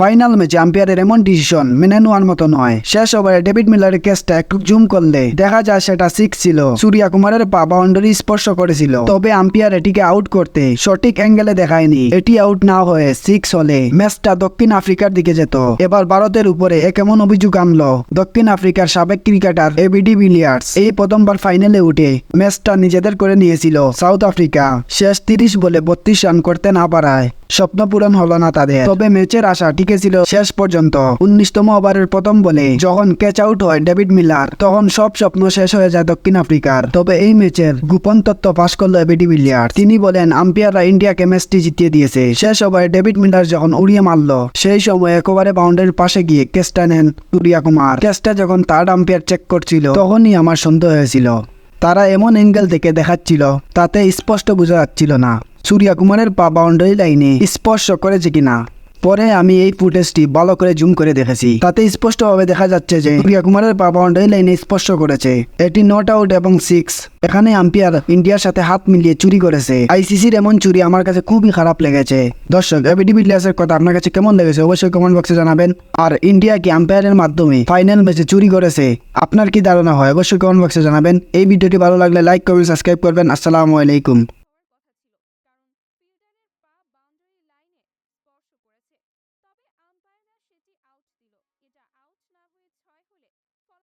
Final ম্যাচে আম্পায়ারের এমন decision মেনে নেওয়ার মতো নয়। শেষ ওভারে ডেভিড মিলারের কেসটা একটু জুম করলে দেখা যায় সেটা সিক্স ছিল। সূর্যা কুমারের পা বাউন্ডারি স্পর্শ করেছিল। তবে আম্পায়ার এটিকে আউট করতে সঠিক অ্যাঙ্গেলে দেখায়নি। এটি আউট না হয়ে সিক্স হলে ম্যাচটা দক্ষিণ আফ্রিকার দিকে যেত। এবার ভারতের উপরে এ কেমন অভিযোগ আনলো? দক্ষিণ আফ্রিকার সাবেক ক্রিকেটার এবিডি বিলিয়ার্স এই প্রথমবার ফাইনালে উঠে ম্যাচটা নিজেদের করে নিয়েছিল সাউথ আফ্রিকা। শেষ তিরিশ বলে বত্রিশ রান করতে না পারায় স্বপ্ন পূরণ হলো না তাদের। তবে ম্যাচের আশা টিকেছিল শেষ পর্যন্ত। উনিশতম ওভারের প্রথম বলে যখন ক্যাচ আউট হয় ডেভিড মিলার, তখন সব স্বপ্ন শেষ হয়ে যায় দক্ষিণ আফ্রিকার। তবে এই ম্যাচের গোপন তত্ত্ব পাশ করল এবিডি বিলিয়ার তিনি বলেন, আম্পায়াররা ইন্ডিয়াকে ম্যাচটি জিতিয়ে দিয়েছে। শেষ ওভারে ডেভিড মিলার যখন উড়িয়ে মারলো, সেই সময় একেবারে বাউন্ডারির পাশে গিয়ে কেসটা নেন সূর্যা কুমার কেসটা যখন থার্ড আম্পায়ার চেক করছিল, তখনই আমার সন্দেহ হয়েছিল। তারা এমন অ্যাঙ্গেল থেকে দেখাচ্ছিল, তাতে স্পষ্ট বোঝা যাচ্ছিল না। সূর্যা কুমারের পা বাউন্ডারি লাইনে স্পর্শ করেছে কিনা। পরে আমি এই ফুটেজটি ভালো করে জুম করে দেখেছি। তাতে স্পষ্টভাবে দেখা যাচ্ছে যে সূর্যা কুমারের পা বাউন্ডারি লাইনে স্পর্শ করেছে। এটি নট আউট এবং সিক্স এখানে আম্পায়ার ইন্ডিয়ার সাথে হাত মিলিয়ে চুরি করেছে। আইসিসির এমন চুরি আমার কাছে খুবই খারাপ লেগেছে। দর্শক এবিডি বিলিয়ার্সের কথা আপনার কাছে কেমন লেগেছে অবশ্যই কমেন্ট বক্সে জানাবেন। আর ইন্ডিয়া কি আম্পায়ারের মাধ্যমে ফাইনাল ম্যাচে চুরি করেছে? আপনার কি ধারণা হয়? অবশ্যই কমেন্ট বক্সে জানাবেন। এই ভিডিওটি ভালো লাগলে লাইক করবেন সাবস্ক্রাইব করবেন। আসসালামু আলাইকুম। out